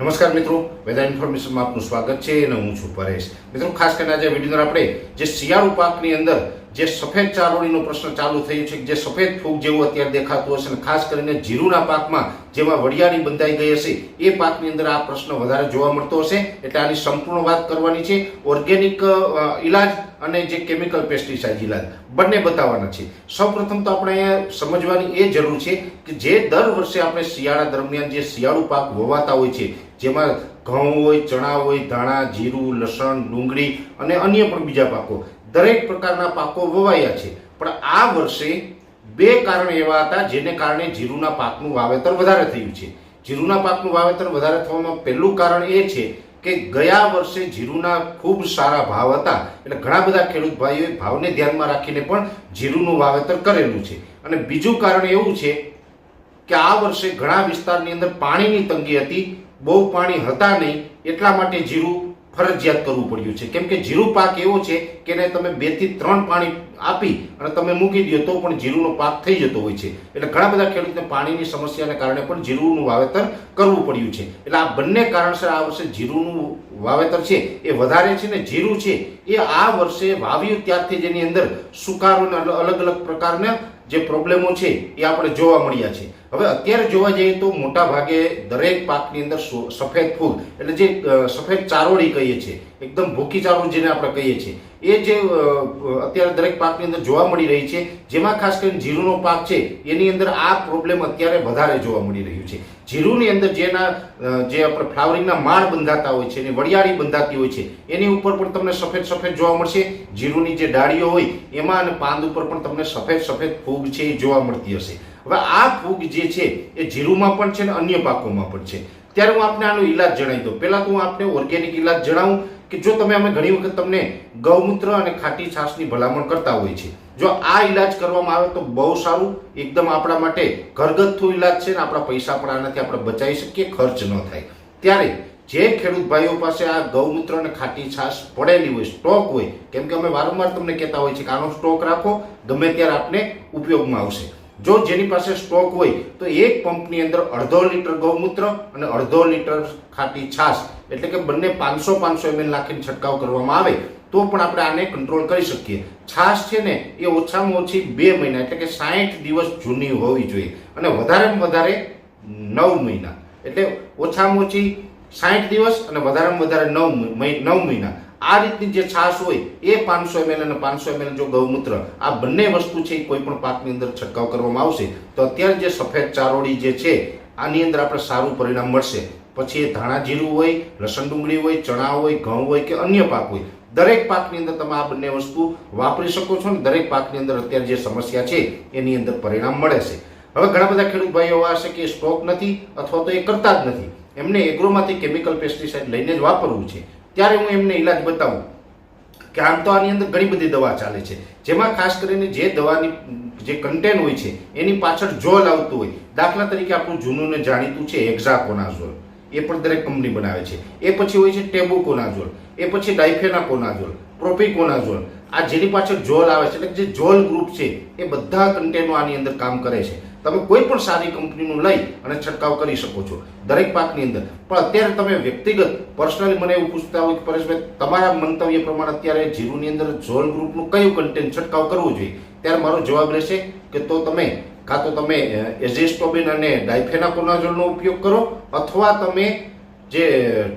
નમસ્કાર મિત્રો. વેધર ઇન્ફોર્મેશનમાં આપનું સ્વાગત છે અને હું છું પરેશ. મિત્રો, ખાસ કરીને આજે વિડીયોની આપણે જે શિયાળુ પાકની અંદર જે સફેદ ચારોળીનો પ્રશ્ન ચાલુ થયો છે જે સફેદ ફૂગ જેવું અત્યારે દેખાતું હશે અને ખાસ કરીને જીરુના પાકમાં જેમાં વડિયાળી બંધાઈ ગઈ હશે, એ પાકની અંદર આ પ્રશ્ન વધારે જોવા મળતો હશે. એટલે આની સંપૂર્ણ વાત કરવાની છે. ઓર્ગેનિક ઇલાજ અને જે કેમિકલ પેસ્ટિસાઇડ ઇલાજ બંને બતાવવાના છે. સૌપ્રથમ તો આપણે સમજવાની એ જરૂર છે કે જે દર વર્ષે આપણે શિયાળા દરમિયાન જે શિયાળુ પાક વવાતા હોય છે જેમાં ઘઉં હોય, ચણા હોય, ધાણા, જીરું, લસણ, ડુંગળી અને અન્ય પણ બીજા પાકો. દરેક પ્રકારના પાકો વવાયા છે. પણ આ વર્ષે બે કારણ એવા હતા જેને કારણે જીરુના પાકનું વાવેતર વધારે થયું છે. જીરુના પાકનું વાવેતર વધારે થવામાં પહેલું કારણ એ છે કે ગયા વર્ષે જીરુના ખૂબ સારા ભાવ હતા. એટલે ઘણા બધા ખેડૂત ભાઈઓએ ભાવને ધ્યાનમાં રાખીને પણ જીરુનું વાવેતર કરેલું છે. અને બીજું કારણ એવું છે કે આ વર્ષે ઘણા વિસ્તારની અંદર પાણીની તંગી હતી. બહુ પાણી હતા નહીં, એટલા માટે જીરું ફરજિયાત કરવું પડ્યું છે. કેમ કે જીરું પાક એવો છે કે એને તમે બેથી ત્રણ પાણી આપી અને તમે મૂકી દો તો પણ જીરુનો પાક થઈ જતો હોય છે. એટલે ઘણા બધા ખેડૂતને પાણીની સમસ્યાને કારણે પણ જીરુનું વાવેતર કરવું પડ્યું છે. એટલે આ બંને કારણસર આ વર્ષે જીરુનું વાવેતર છે એ વધારે છે ને જીરું છે એ આ વર્ષે વાવ્યું ત્યારથી જેની અંદર સુકારો અલગ અલગ પ્રકારના જે પ્રોબ્લેમો છે એ આપણે જોવા મળ્યા છે. હવે અત્યારે જોવા જઈએ તો મોટા ભાગે દરેક પાકની અંદર સફેદ ફૂગ એટલે જે સફેદ ચારોળી કહીએ છીએ, એકદમ ભૂકી ચારોળી જેને આપણે કહીએ છીએ, એ જે અત્યારે દરેક પાકની અંદર જોવા મળી રહી છે, જેમાં ખાસ કરીને જીરુનો પાક છે, એની અંદર આ પ્રોબ્લેમ અત્યારે વધારે જોવા મળી રહ્યું છે. જીરુની અંદર જેના જે આપણે ફ્લાવરિંગના માળ બંધાતા હોય છે, એની વડિયાળી બંધાતી હોય છે, એની ઉપર પણ તમને સફેદ સફેદ જોવા મળશે. જીરુની જે ડાળીઓ હોય, એમાં અને પાંદ ઉપર પણ તમને સફેદ સફેદ ફૂગ છે એ જોવા મળતી હશે. હવે આ ફૂગ જે છે એ જીરુમાં પણ છે ને અન્ય પાકોમાં પણ છે. ત્યારે હું આપને આનો ઈલાજ જણાવી દઉં. પહેલાં તો હું આપને ઓર્ગેનિક ઈલાજ જણાવું કે જો તમે અમે ઘણી વખત તમને ગૌમૂત્ર અને ખાટી છાશની ભલામણ કરતા હોય છે. જો આ ઈલાજ કરવામાં આવે તો બહુ સારું. એકદમ આપણા માટે ઘરગથ્થુ ઈલાજ છે ને આપણા પૈસા પણ આનાથી આપણે બચાવી શકીએ, ખર્ચ ન થાય. ત્યારે જે ખેડૂત ભાઈઓ પાસે આ ગૌમૂત્ર અને ખાટી છાશ પડેલી હોય, સ્ટોક હોય, કેમ કે અમે વારંવાર તમને કહેતા હોય છે કે આનો સ્ટોક રાખો, ગમે ત્યારે આપને ઉપયોગમાં આવશે. જો જેની પાસે સ્ટોક હોય, તો એક પંપની અંદર અડધો લીટર ગૌમૂત્ર અને અડધો લીટર ખાટી છાશ, એટલે કે બંને પાંચસો પાંચસો એમએલ નાખીને છંટકાવ કરવામાં આવે, તો પણ આપણે આને કંટ્રોલ કરી શકીએ. છાશ છે ને, એ ઓછામાં ઓછી બે મહિના, એટલે કે સાઠ દિવસ જૂની હોવી જોઈએ. અને વધારેમાં વધારે નવ મહિના. એટલે ઓછામાં ઓછી સાઠ દિવસ અને વધારેમાં વધારે નવ નવ મહિના. આ રીતની જે છાશ હોય, એ પાંચસો એમએલ અને પાંચસો એમએલ જો ગૌમૂત્ર, આ બંને વસ્તુ છે એ કોઈ પણ પાકની અંદર છંટકાવ કરવામાં આવશે. તો અત્યારે જે સફેદ ચારોળી જે છે, આની અંદર આપણે સારું પરિણામ મળશે. પછી એ ધાણા જીરું હોય, લસણ ડુંગળી હોય, ચણા હોય, ઘઉં હોય કે અન્ય પાક હોય, દરેક પાકની અંદર તમે આ બંને વસ્તુ વાપરી શકો છો ને દરેક પાકની અંદર અત્યારે જે સમસ્યા છે, એની અંદર પરિણામ મળે છે. હવે ઘણા બધા ખેડૂત ભાઈઓ એવા હશે કે સ્ટોક નથી અથવા તો એ કરતા જ નથી. એમને એગ્રોમાંથી કેમિકલ પેસ્ટિસાઇડ લઈને જ વાપરવું છે. ત્યારે હું એમને ઈલાજ બતાવું કે આમ તો આની અંદર ઘણી બધી દવા ચાલે છે. જેમાં ખાસ કરીને જે દવાની, જે કન્ટેન હોય છે, એની પાછળ જોલ આવતું હોય. દાખલા તરીકે આપણું જૂનું ને જાણીતું છે એક્ઝાકોનાઝોલ એ પણ દરેક કંપની બનાવે છે. એ પછી હોય છે ટેબુકોનાઝોલ એ પછી ડાયફેનાકોનાઝોલ પ્રોપિકોનાઝોલ આ જેની પાછળ જોલ આવે છે, એટલે જે જોલ ગ્રુપ છે, એ બધા કન્ટેનો આની અંદર કામ કરે છે. તમે કોઈ પણ સારી કંપનીનું લઈ અને છંટકાવ કરી શકો છો દરેક પાકની અંદર. પણ અત્યારે તમે વ્યક્તિગત, પર્સનલી મને એવું પૂછતા હોય કે પરેશભાઈ, તમારા મંતવ્ય પ્રમાણે અત્યારે જીરુની અંદર ઝોલ ગ્રુપનું કયું કન્ટેન્ટ છંટકાવ કરવો જોઈએ? ત્યારે મારો જવાબ રહેશે કે તો તમે, કાં તો તમે એઝેસ્ટોબિન અને ડાયફેનાકોનાઝોલનો ઉપયોગ કરો, અથવા તમે જે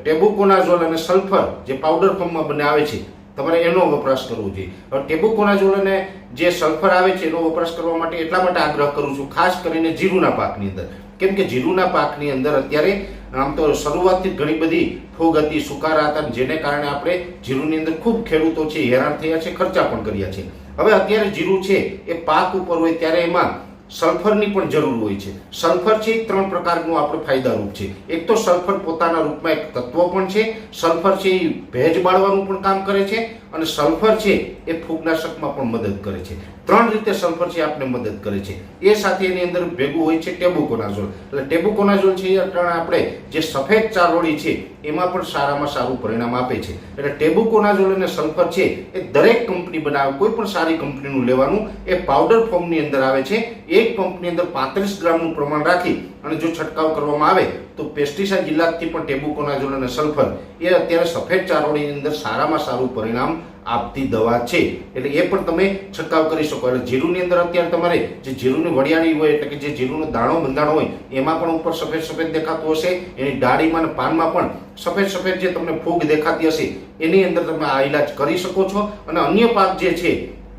ટેબુકોનાઝોલ અને સલ્ફર જે પાવડર ફોર્મમાં બને આવે છે તમારે એનો વપરાશ કરવો જોઈએ. હવે ટેબુકોનાઝોલ અને જે સલ્ફર આવે છે, એનો વપરાશ કરવા માટે એટલા માટે આગ્રહ કરું છું, ખાસ કરીને જીરુના પાકની અંદર. કેમ કે જીરુના પાકની અંદર અત્યારે આમ તો શરૂઆતથી ઘણી બધી ફોગ હતી, સુકારા હતા જેને કારણે આપણે જીરુની અંદર ખૂબ ખેડૂતો છે હેરાન થયા છે, ખર્ચા પણ કર્યા છે. હવે અત્યારે જીરું છે, એ પાક ઉપર હોય, ત્યારે એમાં સલ્ફરની પણ જરૂર હોય છે. સલ્ફર છે ત્રણ પ્રકારનું આપણે ફાયદારૂપ છે. એક તો સલ્ફર પોતાના રૂપમાં એક તત્વ પણ છે. સલ્ફર છે એ ભેજ બાળવાનું પણ કામ કરે છે અને સલ્ફર છે એ ફૂગનાશકમાં પણ મદદ કરે છે. ત્રણ રીતે સલ્ફર છે આપને મદદ કરે છે. એ સાથે એની અંદર ભેગું હોય છે ટેબુકોનાઝોલ. એટલે ટેબુકોનાઝોલ છે એ આપણે જે સફેદ ચારોળી છે એમાં પણ સારામાં સારું પરિણામ આપે છે. એટલે ટેબુકોનાઝોલ અને સલ્ફર છે, એ દરેક કંપની બનાવે, કોઈ પણ સારી કંપનીનું લેવાનું, એ પાવડર ફોર્મની અંદર આવે છે. એક પંપની અંદર પાંત્રીસ ગ્રામનું પ્રમાણ રાખી અને જો છંટકાવ કરવામાં આવે, તો પેસ્ટિસાઇડ જિલ્લાથી પણ ટેબુકોનાઝોલ અને સલ્ફર એ અત્યારે સફેદ ચારોળીની અંદર સારામાં સારું પરિણામ આપતી દવા છે. એટલે એ પણ તમે છંટકાવ કરી શકો. એટલે જીરુની અંદર અત્યારે તમારે જે જીરુની વડિયાળી હોય, એટલે કે જે જીરુનો દાણો બંધાણો હોય, એમાં પણ ઉપર સફેદ સફેદ દેખાતું હશે. એની ડાળીમાં અને પાનમાં પણ સફેદ સફેદ જે તમને ફૂગ દેખાતી હશે, એની અંદર તમે આ ઇલાજ કરી શકો છો. અને અન્ય પાક જે છે,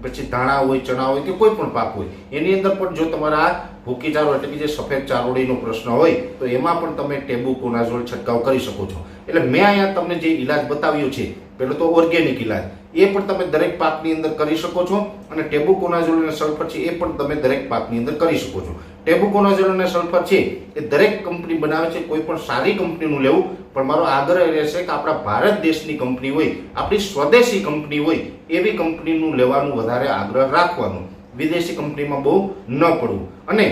પછી ધાણા હોય, ચણા હોય કે કોઈ પણ પાક હોય, એની અંદર પણ જો તમારા ભૂકી ચારો એટલે કે જે સફેદ ચારોડીનો પ્રશ્ન હોય, તો એમાં પણ તમે ટેબુ, કોનાઝોલ છંટકાવ કરી શકો છો. એટલે મેં અહીંયા તમને જે ઇલાજ બતાવ્યો છે, પેલો તો ઓર્ગેનિક ઇલાજ એ પણ તમે દરેક પાકની અંદર કરી શકો છો અને ટેબુકોનાઝોલ અને સલ્ફર છે એ પણ તમે દરેક પાકની અંદર કરી શકો છો. ટેબુકોનાઝોલ અને સલ્ફર છે એ દરેક કંપની બનાવે છે, કોઈ પણ સારી કંપનીનું લેવું, પણ મારો આગ્રહ રહેશે કે આપણા ભારત દેશની કંપની હોય, આપણી સ્વદેશી કંપની હોય, એવી કંપનીનું લેવાનું વધારે આગ્રહ રાખવાનો. વિદેશી કંપનીમાં બહુ ન પડવું. અને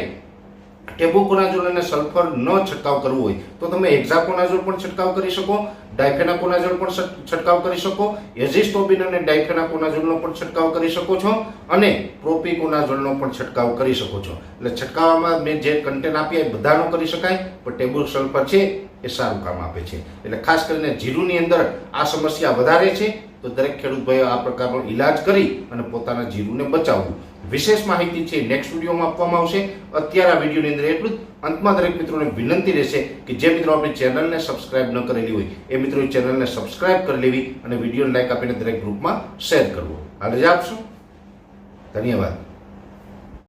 ટેબુકોનાઝોલ અને સલ્ફર ન છંટકાવ કરવો હોય, તો તમે એક્ઝાકોનાઝોલ પણ છંટકાવ કરી શકો ડાયફેનાકોનાઝોલ પણ છટ- છંટકાવ કરી શકો. એઝિસ્ટોબિન અને ડાયફેનાકોનાઝોલનો પણ છંટકાવ કરી શકો છો અને પ્રોપિકોનાઝોલનો પણ છંટકાવ કરી શકો છો. એટલે છંટકાવમાં મેં જે કન્ટેન આપ્યા એ બધાનો કરી શકાય, પણ ટેબલ સલ્ફર છે એ સારું કામ આપે છે. એટલે ખાસ કરીને જીરુની અંદર આ સમસ્યા વધારે છે, તો દરેક ખેડૂત ભાઈઓ આ પ્રકારનો ઈલાજ કરી અને પોતાના જીરુને બચાવવું. વિશેષ માહિતી છે. નેક્સ્ટ વિડીયોમાં આપવામાં આવશે. અત્યારે આ વિડીયોની અંદર એટલું જ. અંતમાં દરેક મિત્રોને વિનંતી રહેશે કે જે મિત્રો આપણી ચેનલને સબસ્ક્રાઇબ ન કરેલી હોય, એ મિત્રો ચેનલને સબસ્ક્રાઇબ કરી લેવી અને વીડિયો લાઇક આપીને દરેક ગ્રુપમાં શેર કરવો. આ રજા આપશો. ધન્યવાદ.